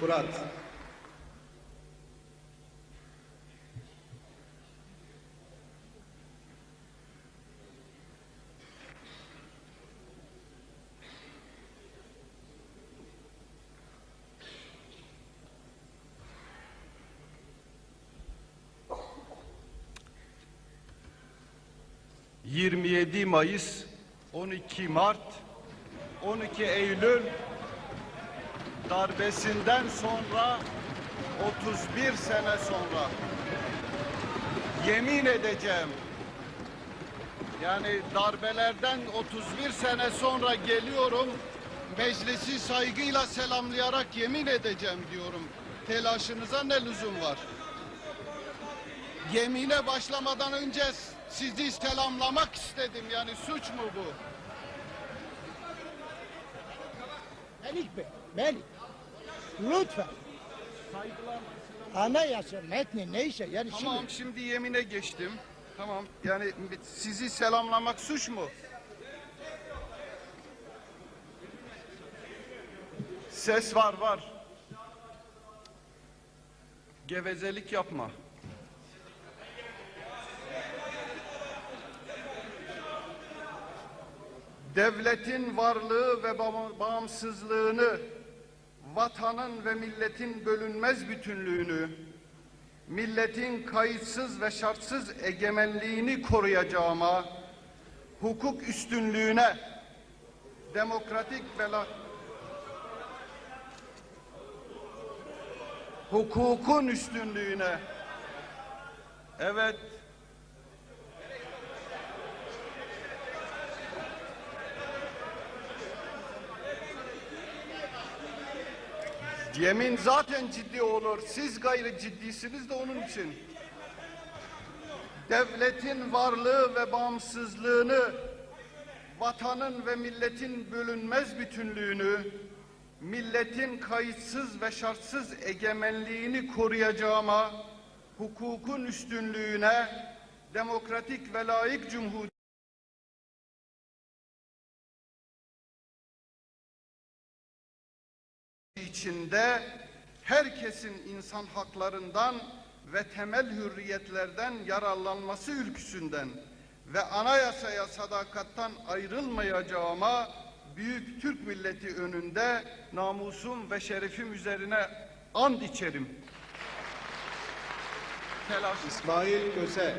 Fırat. ...27 Mayıs, 12 Mart, 12 Eylül darbesinden sonra 31 sene sonra yemin edeceğim yani darbelerden 31 sene sonra geliyorum meclisi saygıyla selamlayarak yemin edeceğim diyorum. Telaşınıza ne lüzum var? Yemine başlamadan önce sizi selamlamak istedim yani suç mu bu? Melik Bey, Melik. Lütfen. Anayasa metni neyse yani Tamam şimdi şimdi yemine geçtim. Tamam yani sizi selamlamak suç mu? Ses var var. Gevezelik yapma. Devletin varlığı ve ba- bağımsızlığını, vatanın ve milletin bölünmez bütünlüğünü, milletin kayıtsız ve şartsız egemenliğini koruyacağıma, hukuk üstünlüğüne, demokratik ve hukukun üstünlüğüne, evet, Yemin zaten ciddi olur. Siz gayri ciddisiniz de onun için. Devletin varlığı ve bağımsızlığını, vatanın ve milletin bölünmez bütünlüğünü, milletin kayıtsız ve şartsız egemenliğini koruyacağıma, hukukun üstünlüğüne, demokratik ve layık cumhuriyet içinde herkesin insan haklarından ve temel hürriyetlerden yararlanması ülküsünden ve anayasaya sadakattan ayrılmayacağıma büyük Türk milleti önünde namusum ve şerefim üzerine and içerim. Telaş İsmail Köse.